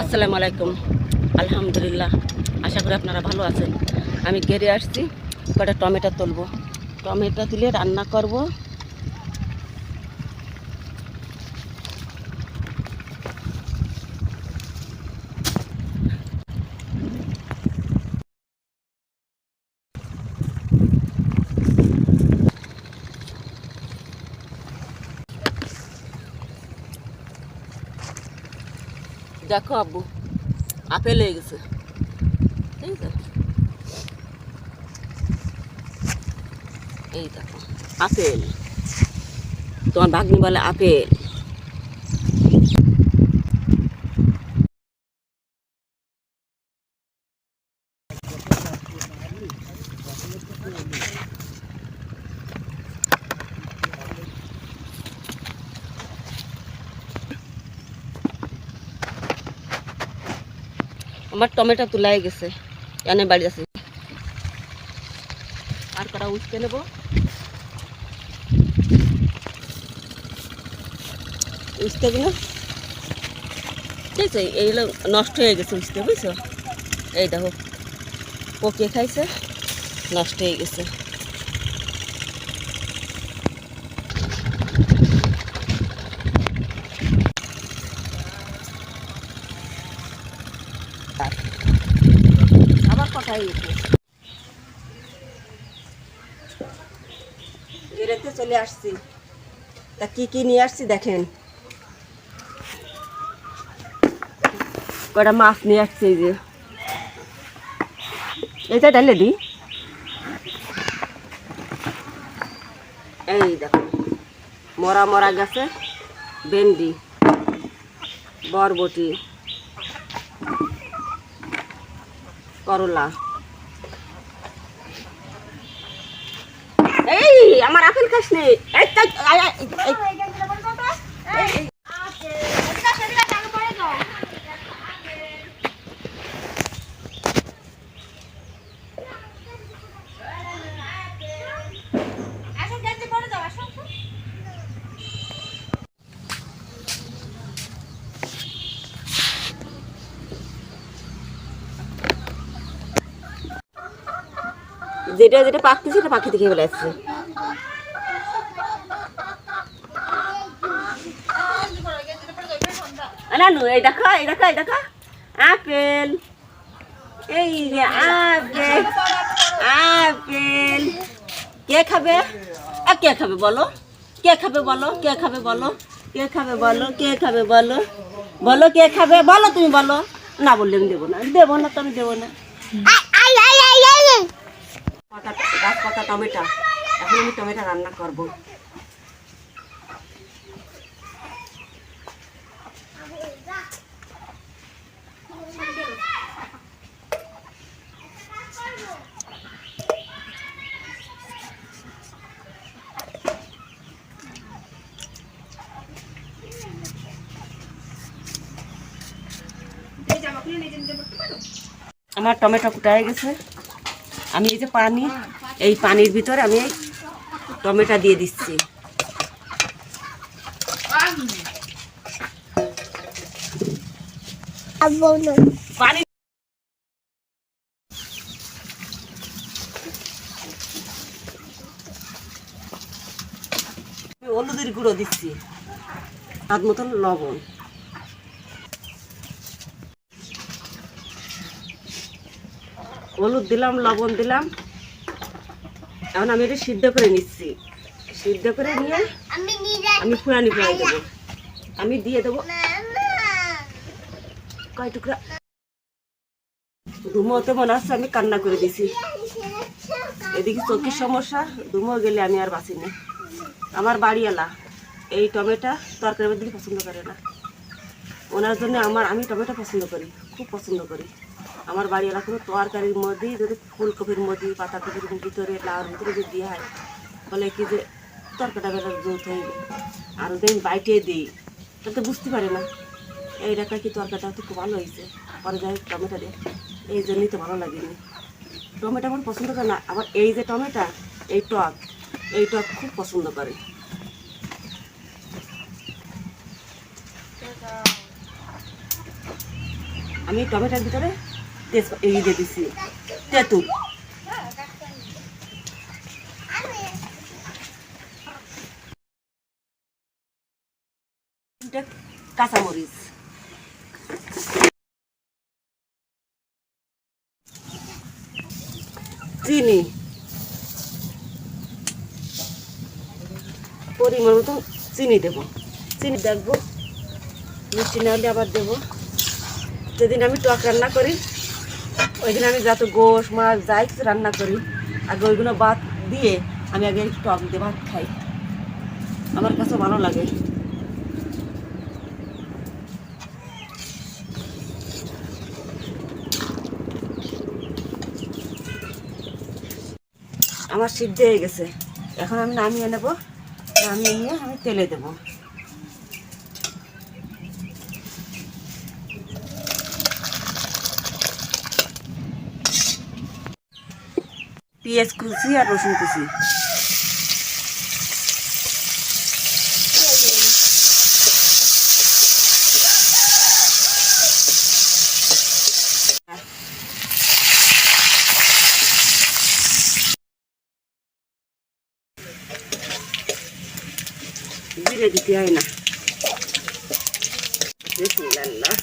আসসালামু আলাইকুম। আলহামদুলিল্লাহ, আশা করি আপনারা ভালো আছেন। আমি গেড়ে আসছি কটা টমেটো তুলবো। টমেটো তুলে রান্না করব। দেখো আব্বু আপেল হয়ে গেছে। ঠিক আছে এই দেখো আপেল। তোমার ভাগ্নি বলে আপেল। আমার টমেটো তুলাই গেছে। এনে বাড়ি আছে আর কটা উঠতে নেব? না ঠিক আছে এইগুলো নষ্ট হয়ে গেছে উঠতে বুঝছ? এই দেখো পকিয়ে খাইছে? নষ্ট হয়ে গেছে। আবার কথাই বেরোতে চলে আসছি। তা কি কি নিয়ে আসছি দেখেন। কটা মাছ নিয়ে আসছি যে। এটা ডালে দি। এই দেখো, মরা মরা গেছে, ভেন্ডি, বরবটি। করলা। এই আমার আপেল খাস নে এই, তাই, আয়, আয়, এই, এই, এই, এই, যেটা যেটা পাকতে সেটা পাখি থেকে বলে আসছে। নানু এই দেখো এই দেখো এই দেখো। আপেল। এই যে আপেল আপেল। কে খাবে? আ, কে খাবে বলো? কে খাবে বলো? কে খাবে বলো? কে খাবে বলো? কে খাবে বলো? বলো কে খাবে? বলো তুমি বলো। না বললে আমি দেবো না। দেবো না তো আমি দেবো না। গাছ পাকা টমেটো। এখন আমি টমেটো রান্না করব। আমার টমেটো কুটায় গেছে। আমি এই যে পানি এই পানির ভিতরে আমি এই টমেটো দিয়ে দিচ্ছি। হলুদের গুঁড়ো দিচ্ছি হাত মতন লবণ। হলুদ দিলাম, লবণ দিলাম। এখন আমি এটা সিদ্ধ করে নিচ্ছি। সিদ্ধ করে নিয়ে আমি ফুরানি ফুরাই দেবো। আমি দিয়ে দেবো কয় টুকরা? ধুমোতে মনে হচ্ছে আমি কান্না করে দিছি। এদিকে চোখের সমস্যা ধুমো গেলে আমি আর বাঁচি না। আমার বাড়িওয়ালা এই টমেটো তরকারি দিলে পছন্দ করে না। ওনার জন্য আমার আমি টমেটো পছন্দ করি খুব পছন্দ করি। আমার বাড়িওয়ালা কোনো তরকারির মধ্যেই যদি ফুলকপির মধ্যে পাতাকপির ভিতরে লাউর ভিতরে যদি দেওয়া হয় বলে কি যে তরকারিটা বেলা জোত হইবে আর ওদের আমি বাইটে দিই। তা তো বুঝতে পারে না। এই রেখা কি তরকারিটা তো খুব ভালো হয়েছে? পরে যাই টমেটো দিয়ে। এই জন্যই তো ভালো লাগেনি। টমেটো আমার পছন্দ করে না। আবার এই যে টমেটো, এই টক এই টক খুব পছন্দ করে। আমি টমেটোর ভিতরে তেজ এই দিয়ে দিছি তেঁতুল কাঁচামরিচ চিনি পরিমাণ মতো চিনি দেবো। চিনি দেখব। মিষ্টি না হলে আবার দেবো। যেদিন আমি টক রান্না করি ওই দিন আমি যত গোশ, মাছ যাই কিছু রান্না করি, আগে ওইগুলো ভাত দিয়ে আমি আগে টক দিয়ে ভাত খাই। আমার কাছে ভালো লাগে। আমার সিদ্ধ হয়ে গেছে। এখন আমি নামিয়ে নেব। নামিয়ে নিয়ে আমি তেলে দেবো। পেঁয়াজ কুচি আর রসুন কুচি। জিরে দিতে হয় না। বিসমিল্লাহ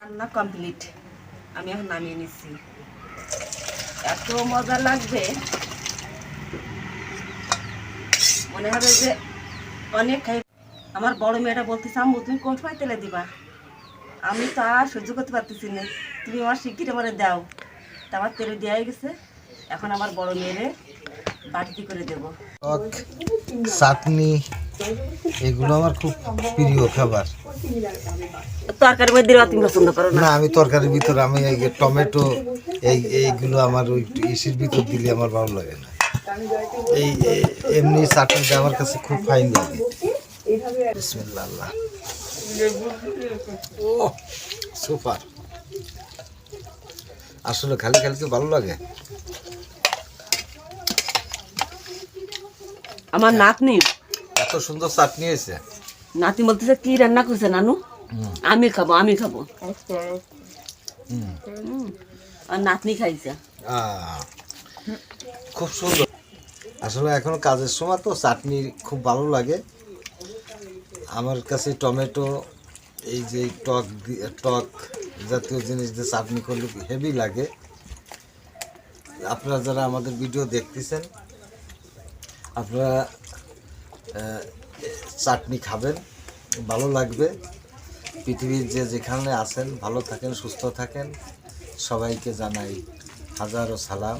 রান্না কমপ্লিট আমি এখন নামিয়ে নিচ্ছি। এত মজা লাগবে। মনে হবে যে অনেক খাই আমার বড় মেয়েটা বলতেছে, আম্মু, তুমি কোন সময় তেলে দিবা? আমি তো আর সহ্য করতে পারতেছি না। তুমি আমার শিগগির আমার দাও। তা আমার তেলে দেওয়াই গেছে। এখন আমার বড় মেয়েরে বাটিতে করে দেবো। চাটনি এগুলো আমার খুব প্রিয় খাবার। তরকারির মধ্যে তুমি পছন্দ করো না? আমি তরকারির ভিতরে আমি এই টমেটো এই এইগুলো আমার ওই ইসির ভিতর দিলে আমার ভালো লাগে না। এই এমনি চাটনিটা আমার কাছে খুব ফাইন লাগে। বিসমিল্লাহ। ও সুপার। আসলে খালি খালি তো ভালো লাগে? আমার নাতনি এত সুন্দর চাটনি হয়েছে। নাতি বলতেছে কি রান্না করছে নানু? হুম। আমি খাব আমি খাব। হুম। হুম। আর নাতনি খাইছে। খুব সুন্দর। আসলে এখন কাজের সময় তো চাটনি খুব ভালো লাগে। আমার কাছে টমেটো এই যে টক টক জাতীয় জিনিস দিয়ে চাটনি করলে হেভি লাগে। আপনারা যারা আমাদের ভিডিও দেখতেছেন আপনারা চাটনি খাবেন, ভালো লাগবে। পৃথিবীর যে যেখানে আছেন, ভালো থাকেন, সুস্থ থাকেন, সবাইকে জানাই হাজারো সালাম।